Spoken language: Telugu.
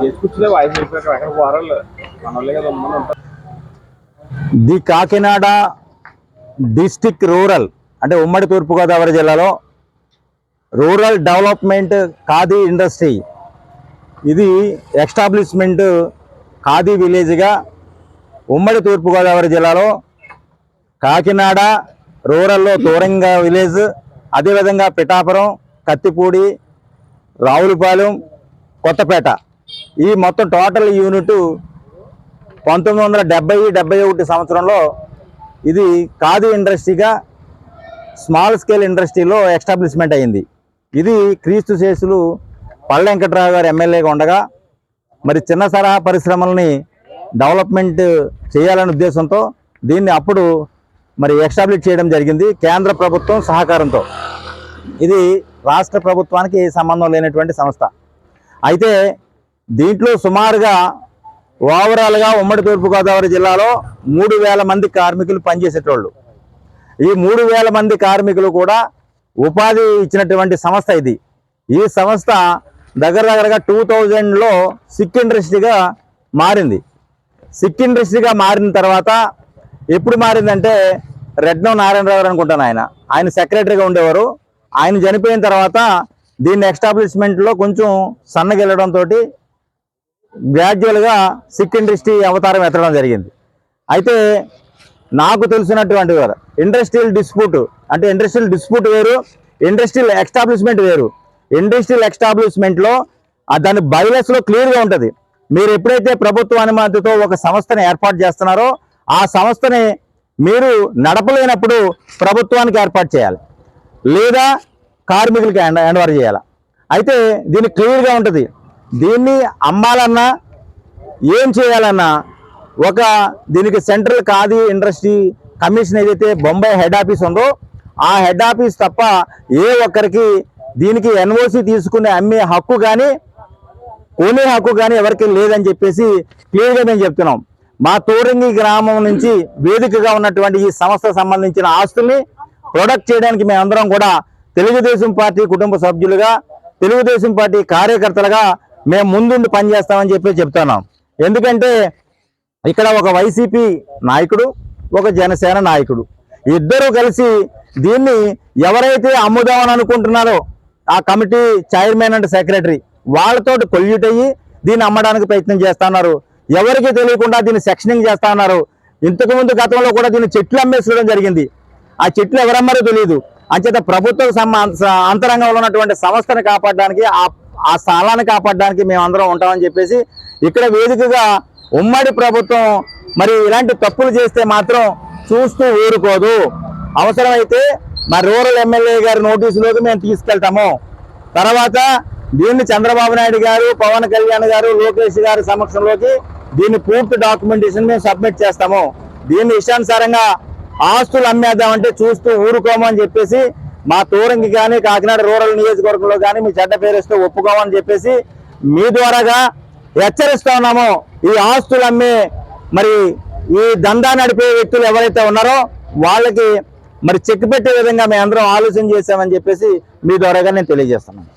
వాయిస్ అయిపోయాక ఎక్కడ పోరాలు కదా ఉంటారు. ది కాకినాడ డిస్టిక్ రూరల్ అంటే ఉమ్మడి తూర్పుగోదావరి జిల్లాలో రూరల్ డెవలప్మెంట్ ఖాదీ ఇండస్ట్రీ. ఇది ఎస్టాబ్లిష్మెంట్ ఖాదీ విలేజ్గా ఉమ్మడి తూర్పుగోదావరి జిల్లాలో కాకినాడ రూరల్లో దూరంగా విలేజ్ అదేవిధంగా పిఠాపురం కత్తిపూడి రావులపాలెం కొత్తపేట. ఈ మొత్తం టోటల్ యూనిట్ పంతొమ్మిది వందల డెబ్బై డెబ్బై ఒకటి సంవత్సరంలో ఇది ఖాదీ ఇండస్ట్రీగా స్మాల్ స్కేల్ ఇండస్ట్రీలో ఎస్టాబ్లిష్మెంట్ అయింది. ఇది క్రీస్తు శేషులు పళ్ళ వెంకట్రావు గారు ఎమ్మెల్యేగా ఉండగా మరి చిన్న సరహా పరిశ్రమల్ని డెవలప్మెంట్ చేయాలనే ఉద్దేశంతో దీన్ని అప్పుడు మరి ఎస్టాబ్లిష్ చేయడం జరిగింది కేంద్ర ప్రభుత్వం సహకారంతో. ఇది రాష్ట్ర ప్రభుత్వానికి సంబంధం లేనటువంటి సంస్థ. అయితే దీంట్లో సుమారుగా ఓవరాల్గా ఉమ్మడి తూర్పుగోదావరి జిల్లాలో మూడు వేల మంది కార్మికులు పనిచేసేటోళ్ళు. ఈ మూడు వేల మంది కార్మికులు కూడా ఉపాధి ఇచ్చినటువంటి సంస్థ ఇది. ఈ సంస్థ దగ్గర దగ్గరగా టూ థౌజండ్లో సిక్ ఇండస్ట్రీగా మారింది. సిక్ ఇండస్ట్రీగా మారిన తర్వాత ఎప్పుడు మారిందంటే రెడ్నో నారాయణరావు గారు అనుకుంటాను ఆయన. ఆయన సెక్రటరీగా ఉండేవారు. ఆయన చనిపోయిన తర్వాత దీన్ని ఎస్టాబ్లిష్మెంట్లో కొంచెం సన్నగిల్లడంతో గ్రాడ్యువల్గా సిక్ ఇండస్ట్రీ అవతారం ఎత్తడం జరిగింది. అయితే నాకు తెలిసినటువంటి వారు ఇండస్ట్రియల్ డిస్ప్యూట్ అంటే ఇండస్ట్రియల్ డిస్ప్యూట్ వేరు ఇండస్ట్రియల్ ఎస్టాబ్లిష్మెంట్ వేరు. ఇండస్ట్రియల్ ఎస్టాబ్లిష్మెంట్లో దాని బైలెస్లో క్లియర్గా ఉంటుంది. మీరు ఎప్పుడైతే ప్రభుత్వ అనుమతితో ఒక సంస్థని ఏర్పాటు చేస్తున్నారో ఆ సంస్థని మీరు నడపలేనప్పుడు ప్రభుత్వానికి ఏర్పాటు చేయాలి. లేదా కార్మికులకి హ్యాండ్ చేయాలి. అయితే దీనికి క్లియర్గా ఉంటుంది. దీన్ని అమ్మాలన్నా ఏం చేయాలన్నా ఒక దీనికి సెంట్రల్ ఖాదీ ఇండస్ట్రీ కమిషన్ ఏదైతే బొంబాయి హెడ్ ఆఫీస్ ఉందో ఆ హెడ్ ఆఫీస్ తప్ప ఏ ఒక్కరికి దీనికి ఎన్ఓసి తీసుకునే అమ్మే హక్కు కానీ కొనే హక్కు కానీ ఎవరికి లేదని చెప్పేసి క్లియర్గా మేము చెప్తున్నాం. మా తోరంగి గ్రామం నుంచి వేదికగా ఉన్నటువంటి ఈ సంస్థ సంబంధించిన ఆస్తుల్ని ప్రొడక్ట్ చేయడానికి మేమందరం కూడా తెలుగుదేశం పార్టీ కుటుంబ సభ్యులుగా తెలుగుదేశం పార్టీ కార్యకర్తలుగా మేము ముందుండి పనిచేస్తామని చెప్పి చెప్తున్నాం. ఎందుకంటే ఇక్కడ ఒక వైసీపీ నాయకుడు ఒక జనసేన నాయకుడు. ఇద్దరూ కలిసి దీన్ని ఎవరైతే అమ్ముదామని అనుకుంటున్నారో ఆ కమిటీ చైర్మన్ అండ్ సెక్రటరీ వాళ్ళతోటి కొల్యూట్ అయ్యి దీన్ని అమ్మడానికి ప్రయత్నం చేస్తున్నారు. ఎవరికి తెలియకుండా దీన్ని సెక్షనింగ్ చేస్తా ఉన్నారు ఇంతకు ముందు గతంలో కూడా దీన్ని చెట్లు అమ్మేసుకోవడం జరిగింది. ఆ చెట్లు ఎవరమ్మారో తెలియదు అంచేత ప్రభుత్వ అంతరంగంలో ఉన్నటువంటి సంస్థను కాపాడడానికి ఆ ఆ స్థలాన్ని కాపాడడానికి మేము అందరం ఉంటామని చెప్పేసి ఇక్కడ వేదికగా ఉమ్మడి ప్రభుత్వం మరి ఇలాంటి తప్పులు చేస్తే మాత్రం చూస్తూ ఊరుకోదు. అవసరమైతే మా రూరల్ ఎమ్మెల్యే గారి నోటీసులోకి మేము తీసుకెళ్తాము. తర్వాత దీన్ని చంద్రబాబు నాయుడు గారు పవన్ కళ్యాణ్ గారు లోకేష్ గారి సమక్షంలోకి దీన్ని పూర్తి డాక్యుమెంటేషన్ మేము సబ్మిట్ చేస్తాము. దీన్ని ఇష్టానుసారంగా ఆస్తులు అమ్మేద్దామంటే చూస్తూ ఊరుకోమని చెప్పేసి మా తూరంకి కానీ కాకినాడ రూరల్ నియోజకవర్గంలో కానీ మీ చెడ్డ పేరేస్తే ఒప్పుకోమని చెప్పేసి మీ ద్వారాగా హెచ్చరిస్తా ఉన్నాము. ఈ ఆస్తులు అమ్మే మరి ఈ దందా నడిపే వ్యక్తులు ఎవరైతే ఉన్నారో వాళ్ళకి మరి చెక్ పెట్టే విధంగా మేము అందరం ఆలోచన చేశామని చెప్పేసి మీ ద్వారాగా నేను తెలియజేస్తున్నాను.